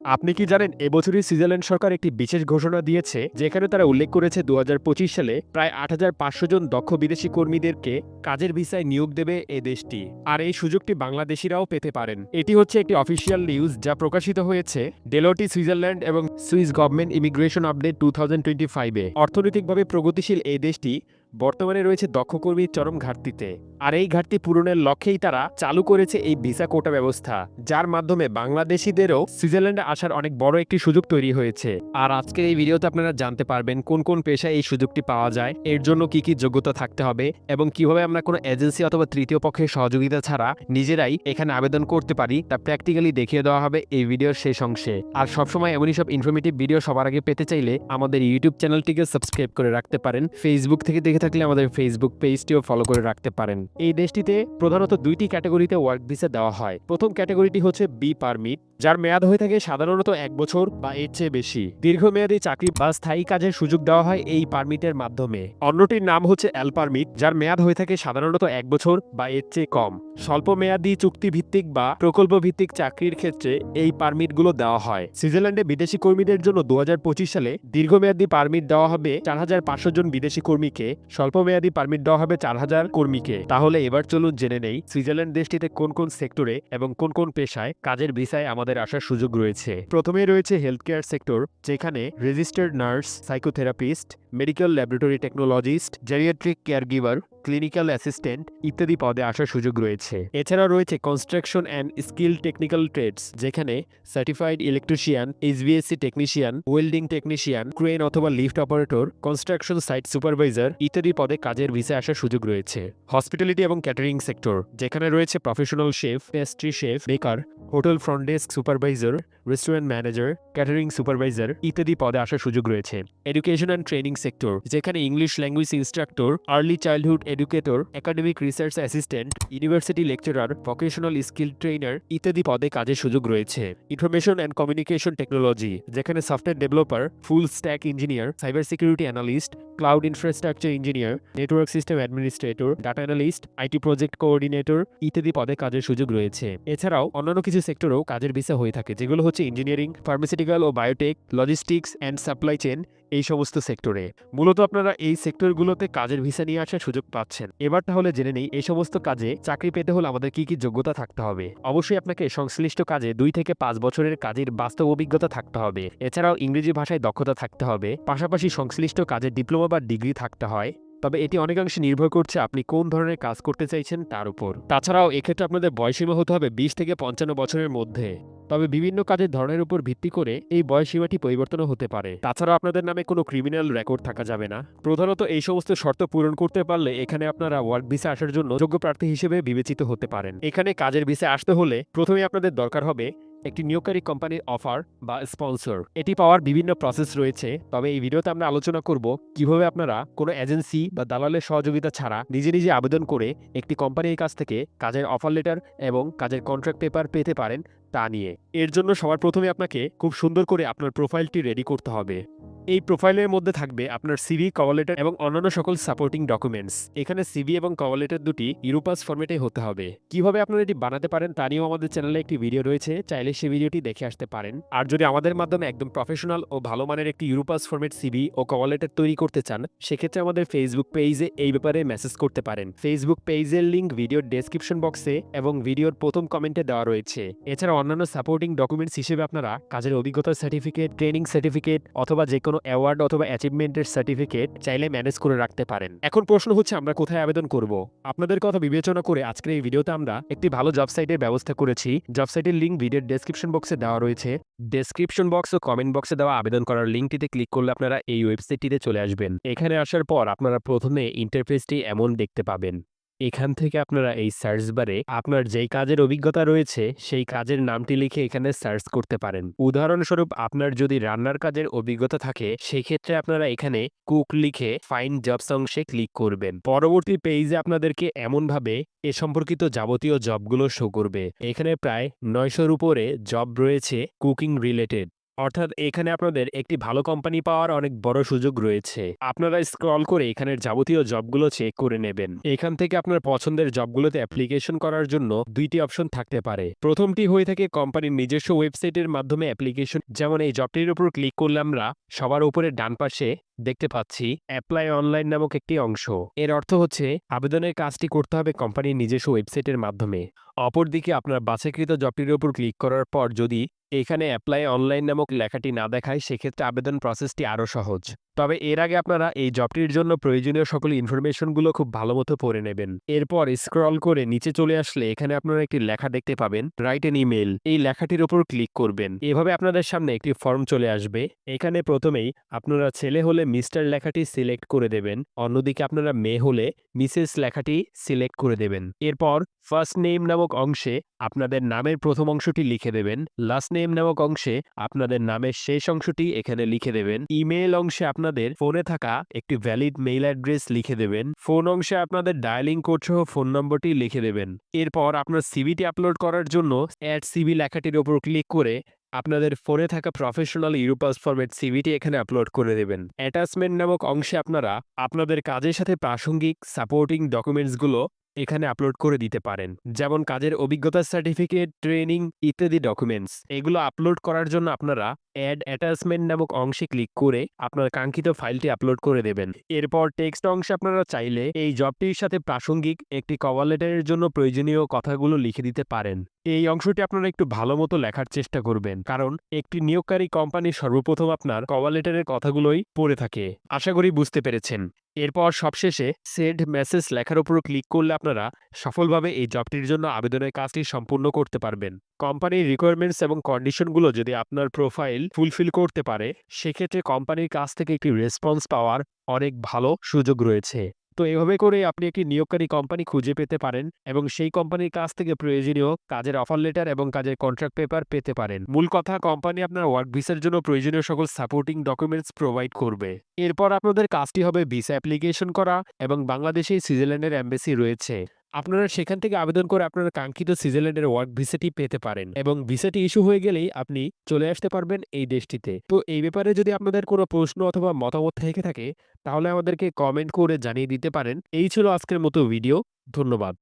আপনি কি জানেন এবছরই সুইজারল্যান্ড সরকার একটি বিশেষ ঘোষণা দিয়েছে, যেখানে তারা উল্লেখ করেছে দু হাজার পঁচিশ সালে প্রায় আট হাজার পাঁচশো জন দক্ষ বিদেশি কর্মীদেরকে কাজের ভিসায় নিয়োগ দেবে এই দেশটি। আর এই সুযোগটি বাংলাদেশিরাও পেতে পারেন। এটি হচ্ছে একটি অফিসিয়াল নিউজ যা প্রকাশিত হয়েছে ডেলোটি সুইজারল্যান্ড এবং Swiss government immigration update two thousand twenty ফাইভে অর্থনৈতিকভাবে প্রগতিশীল এই দেশটি বর্তমানে রয়েছে দক্ষ কর্মীর চরম ঘাটতিতে। আর এই ঘাটতি পূরণের লক্ষ্যেই তারা চালু করেছে এই ভিসা কোটা ব্যবস্থা, যার মাধ্যমে বাংলাদেশিদেরও সুইজারল্যান্ডে আসার অনেক বড় একটি সুযোগ তৈরি হয়েছে। আর আজকের এই ভিডিওতে আপনারা জানতে পারবেন কোন কোন পেশায় এই সুযোগটি পাওয়া যায়, এর জন্য কি কি যোগ্যতা থাকতে হবে এবং কীভাবে আমরা কোনো এজেন্সি অথবা তৃতীয় পক্ষের সহযোগিতা ছাড়া নিজেরাই এখানে আবেদন করতে পারি, তা প্র্যাকটিক্যালি দেখিয়ে দেওয়া হবে এই ভিডিওর শেষ অংশে। আর সবসময় এমনই সব ইনফরমেটিভ ভিডিও সবার আগে পেতে চাইলে আমাদের ইউটিউব চ্যানেলটিকে সাবস্ক্রাইব করে রাখতে পারেন। ফেসবুক থেকে দেখে থাকলে আমাদের ফেসবুক পেজটিও ফলো করে রাখতে পারেন। এই দেশটিতে প্রধানত দুইটি ক্যাটাগরিতে ওয়ার্ক ভিসা দেওয়া হয়। প্রথম ক্যাটাগরিটি হচ্ছে বি পারমিট যার মেয়াদ হয়ে থাকে সাধারণত এক বছর বা এর চেয়ে বেশি। দীর্ঘমেয়াদী চাকরি বা স্থায়ী কাজের সুযোগ দেওয়া হয় এই পারমিটের মাধ্যমে। অন্যটির নাম হচ্ছে এল পারমিট যার মেয়াদ হয়ে থাকে সাধারণত এক বছর বা এর চেয়ে কম। স্বল্প মেয়াদী চুক্তি ভিত্তিক বা প্রকল্প ভিত্তিক চাকরির ক্ষেত্রে এই পারমিটগুলো দেওয়া হয়। সুইজারল্যান্ডে বিদেশি কর্মীদের জন্য দু হাজার পঁচিশ সালে দীর্ঘমেয়াদী পারমিট দেওয়া হবে চার হাজার পাঁচশো জন বিদেশি কর্মীকে স্বল্প মেয়াদী পারমিট দেওয়া হবে চার হাজার কর্মীকে। তাহলে এবার চলুন জেনে নেই, সুইজারল্যান্ড দেশটিতে কোন কোন সেক্টরে এবং কোন কোন পেশায় কাজের ভিসায় আমাদের আসার সুযোগ রয়েছে। প্রথমে রয়েছে হেলথ কেয়ার সেক্টর যেখানে registered nurse psychotherapist medical laboratory technologist geriatric care giver clinical assistant ইত্যাদি পদে আসার সুযোগ রয়েছে। এছাড়াও রয়েছে construction and skill technical trades যেখানে certified electrician HBSC technician welding technician crane অথবা lift operator construction site supervisor ইত্যাদি পদে কাজের ভিসা আসার সুযোগ রয়েছে। হসপিটালিটি এবং ক্যাটারিং সেক্টর যেখানে রয়েছে professional chef pastry chef baker hotel front desk supervisor restaurant manager catering supervisor ইত্যাদি পদে আসার সুযোগ রয়েছে। এডুকেশন অ্যান্ড ট্রেনিং সেক্টর যেখানে English language instructor early childhood educator academic research assistant university lecturer vocational skill trainer ইত্যাদি পদে কাজের সুযোগ রয়েছে। ইনফরমেশন অ্যান্ড কমিউনিকেশন টেকনোলজি যেখানে software developer full stack engineer cyber security analyst cloud infrastructure engineer network system administrator data analyst IT project coordinator ইত্যাদি পদে কাজের সুযোগ রয়েছে। এছাড়াও অন্যান্য কিছু সেক্টরেও কাজের ভিসা হয়ে থাকে, যেগুলো হচ্ছে engineering pharmaceutical O biotech logistics and supply chain এই সমস্ত সেক্টরে। মূলত আপনারা এই সেক্টরগুলোতে কাজের ভিসা নিয়ে আসার সুযোগ পাচ্ছেন। এবার তাহলে জেনে নেই, এই সমস্ত কাজে চাকরি পেতে হলে আমাদের কি কি যোগ্যতা থাকতে হবে? অবশ্যই আপনাকে সংশ্লিষ্ট কাজে দুই থেকে পাঁচ বছরের কাজের বাস্তব অভিজ্ঞতা থাকতে হবে। এছাড়াও ইংরেজি ভাষায় দক্ষতা থাকতে হবে। পাশাপাশি সংশ্লিষ্ট কাজে ডিপ্লোমা বা ডিগ্রি থাকতে হয়। তবে এটি অনেকাংশে নির্ভর করছে আপনি কোন ধরনের কাজ করতে চাইছেন তার উপর। তাছাড়াও এক্ষেত্রে আপনাদের বয়সীমা হতে হবে বিশ থেকে পঞ্চান্ন বছরের মধ্যে। তবে বিভিন্ন কাজের ধরনের উপর ভিত্তি করে এই বয়সীমাটি পরিবর্তনও হতে পারে। তাছাড়া আপনাদের নামে কোনো ক্রিমিনাল রেকর্ড থাকা যাবে না। প্রধানত এই সমস্ত শর্ত পূরণ করতে পারলে এখানে আপনারা ওয়ার্ক ভিসা আসার জন্য যোগ্য প্রার্থী হিসেবে বিবেচিত হতে পারেন। এখানে কাজের ভিসা আসতে হলে প্রথমে আপনাদের দরকার হবে একটি নিয়োগকারী কোম্পানির অফার বা স্পন্সর এটি পাওয়ার বিভিন্ন প্রসেস রয়েছে, তবে এই ভিডিওতে আমরা আলোচনা করব কীভাবে আপনারা কোনো এজেন্সি বা দালালের সহযোগিতা ছাড়া নিজে নিজে আবেদন করে একটি কোম্পানির কাছ থেকে কাজের অফার লেটার এবং কাজের কন্ট্রাক্ট পেপার পেতে পারেন তা নিয়ে। এর জন্য সবার প্রথমে আপনাকে খুব সুন্দর করে আপনার প্রোফাইলটি রেডি করতে হবে। এই প্রোফাইলের মধ্যে থাকবে আপনার সিভি কভার লেটার এবং অন্যান্য সকল সাপোর্টিং ডকুমেন্টস এখানে সিভি এবং কভার লেটার দুটি ইউরোপাস ফর্মেটে হতে হবে। কীভাবে আপনারা এটি বানাতে পারেন তা নিয়েও আমাদের চ্যানেলে একটি ভিডিও রয়েছে। চাইলে সেই ভিডিওটি দেখে আসতে পারেন। আর যদি আমাদের মাধ্যমে একদম প্রফেশনাল ও ভালো মানের একটি ইউরোপাস ফর্মেট সিভি ও কভার লেটার তৈরি করতে চান, সেক্ষেত্রে আমাদের ফেসবুক পেজে এই ব্যাপারে মেসেজ করতে পারেন। ফেসবুক পেজের লিঙ্ক ভিডিওর ডেসক্রিপশন বক্সে এবং ভিডিওর প্রথম কমেন্টে দেওয়া রয়েছে। এছাড়া অন্যান্য সাপোর্টিং ডকুমেন্টস হিসেবে আপনারা কাজের অভিজ্ঞতার সার্টিফিকেট ট্রেনিং সার্টিফিকেট অথবা যে কোনো অ্যাওয়ার্ড অথবা অ্যাচিভমেন্টের সার্টিফিকেট চাইলে ম্যানেজ করে রাখতে পারেন। এখন প্রশ্ন হচ্ছে, আমরা কোথায় আবেদন করব? আপনাদের কথা বিবেচনা করে আজকের এই ভিডিওতে আমরা একটি ভালো জব সাইটের ব্যবস্থা করেছি। জব সাইটের লিঙ্ক ভিডিওর ডেসক্রিপশন বক্সে দেওয়া রয়েছে। ডেসক্রিপশন বক্স ও কমেন্ট বক্সে দেওয়া আবেদন করার লিঙ্কটিতে ক্লিক করলে আপনারা এই ওয়েবসাইটটিতে চলে আসবেন। এখানে আসার পর আপনারা প্রথমে ইন্টারফেসটি এমন দেখতে পাবেন। এখান থেকে আপনারা এই সার্চ বারে আপনার যেই কাজের অভিজ্ঞতা রয়েছে, সেই কাজের নামটি লিখে এখানে সার্চ করতে পারেন। উদাহরণস্বরূপ, আপনার যদি রান্নার কাজের অভিজ্ঞতা থাকে সেই ক্ষেত্রে আপনারা এখানে কুক লিখে ফাইন জবস অংশে ক্লিক করবেন। পরবর্তী পেজে আপনাদেরকে এমনভাবে এ সম্পর্কিত যাবতীয় জবগুলো শো করবে। এখানে প্রায় নয়শোর উপরে জব রয়েছে কুকিং রিলেটেড অর্থাৎ এখানে আপনাদের একটি ভালো কোম্পানি পাওয়ার অনেক বড় সুযোগ রয়েছে। আপনারা স্ক্রল করে এখানের যাবতীয় জবগুলো চেক করে নেবেন। এখান থেকে আপনার পছন্দের জবগুলোতে অ্যাপ্লিকেশন করার জন্য দুইটি অপশন থাকতে পারে। প্রথমটি হয়ে থাকে কোম্পানির নিজস্ব ওয়েবসাইটের মাধ্যমে অ্যাপ্লিকেশন যেমন এই জবটির উপর ক্লিক করলে আমরা সবার উপরে ডান পাশে দেখতে পাচ্ছি অ্যাপ্লাই অনলাইন নামক একটি অংশ। এর অর্থ হচ্ছে, আবেদনের কাজটি করতে হবে কোম্পানির নিজস্ব ওয়েবসাইটের মাধ্যমে। অপরদিকে আপনার বাছাইকৃত জবটির উপর ক্লিক করার পর যদি এখানে অ্যাপ্লাই অনলাইন নামক লেখাটি না দেখায়, সেক্ষেত্রে আবেদন প্রসেসটি আরও সহজ। তবে এর আগে আপনারা এই জবটির জন্য প্রয়োজনীয় সকল ইনফরমেশনগুলো খুব ভালো মতো পড়ে নেবেন। এরপর স্ক্রল করে নিচে চলে আসলে এখানে আপনারা একটি লেখা দেখতে পাবেন, রাইট এন ইমেল এই লেখাটির উপর ক্লিক করবেন। এভাবে আপনাদের সামনে একটি ফর্ম চলে আসবে। এখানে প্রথমেই আপনারা ছেলে হলে মিস্টার লেখাটি সিলেক্ট করে দেবেন, অন্যদিকে আপনারা মেয়ে হলে মিসেস লেখাটি সিলেক্ট করে দেবেন। এরপর ফার্স্ট নেম নামক অংশে আপনাদের নামের প্রথম অংশটি লিখে দেবেন, লাস্ট নেম নামক অংশে আপনাদের নামের শেষ অংশটি এখানে লিখে দেবেন। ইমেল অংশে আপনাদের ফোনে থাকা একটি ভ্যালিড মেইল অ্যাড্রেস লিখে দেবেন। ফোন অংশে আপনাদের ডায়ালিং কোড সহ ফোন নম্বরটি লিখে দেবেন। এরপর আপনার সিভিটি আপলোড করার জন্য অ্যাড সিভি লেখাটির ওপর ক্লিক করে আপনাদের ফোনে থাকা প্রফেশনাল ইউরোপাস ফরম্যাট সিভিটি এখানে আপলোড করে দেবেন। অ্যাটাচমেন্ট নামক অংশে আপনারা আপনাদের কাজের সাথে প্রাসঙ্গিক সাপোর্টিং ডকুমেন্টসগুলো এখানে আপলোড করে দিতে পারেন। যেমন কাজের অভিজ্ঞতার সার্টিফিকেট ট্রেনিং ইত্যাদি ডকুমেন্টস এগুলো আপলোড করার জন্য আপনারা অ্যাড অ্যাটাচমেন্ট নামক অংশে ক্লিক করে আপনার কাঙ্ক্ষিত ফাইলটি আপলোড করে দেবেন। এরপর টেক্সট অংশে আপনারা চাইলে এই জবটির সাথে প্রাসঙ্গিক একটি কভার লেটারের জন্য প্রয়োজনীয় কথাগুলো লিখে দিতে পারেন। এই অংশটি আপনারা একটু ভালো মতো লেখার চেষ্টা করবেন। কারণ একটি নিয়োগকারী কোম্পানি সর্বপ্রথম আপনার কভার লেটারের কথাগুলোই পড়ে থাকে। আশা করি বুঝতে পেরেছেন। এরপর সবশেষে সেন্ড মেসেজ লেখার উপর ক্লিক করলে আপনারা সফলভাবে এই জবটির জন্য আবেদনের কাজটি সম্পূর্ণ করতে পারবেন। কোম্পানির রিকোয়ারমেন্টস এবং কন্ডিশনগুলো যদি আপনার প্রোফাইল ফুলফিল করতে পারে, সেক্ষেত্রে কোম্পানির কাছ থেকে একটি রেসপন্স পাওয়ার অনেক ভালো সুযোগ রয়েছে। তো এভাবে করে আপনি একটি নিয়োগকারী কোম্পানি খুঁজে পেতে পারেন এবং সেই কোম্পানির কাছ থেকে প্রয়োজনীয় কাজের অফার লেটার এবং কাজের কন্ট্রাক্ট পেপার পেতে পারেন। মূল কথা কোম্পানি আপনার ওয়ার্ক ভিসার জন্য প্রয়োজনীয় সকল সাপোর্টিং ডকুমেন্টস প্রোভাইড করবে। এরপর আপনাদের কাজটি হবে ভিসা অ্যাপ্লিকেশন করা এবং বাংলাদেশে সুইজারল্যান্ডের অ্যাম্বাসি রয়েছে। আপনারা সেখান থেকে আবেদন করে আপনার কাঙ্ক্ষিত সুইজারল্যান্ডের ওয়ার্ক ভিসাটি পেতে পারেন এবং ভিসাটি ইস্যু হয়ে গেলেই আপনি চলে আসতে পারবেন এই দেশটিতে। তো এই ব্যাপারে যদি আপনাদের কোনো প্রশ্ন অথবা মতামত থেকে থাকে, তাহলে আমাদেরকে কমেন্ট করে জানিয়ে দিতে পারেন। এই ছিল আজকের মতো ভিডিও ধন্যবাদ।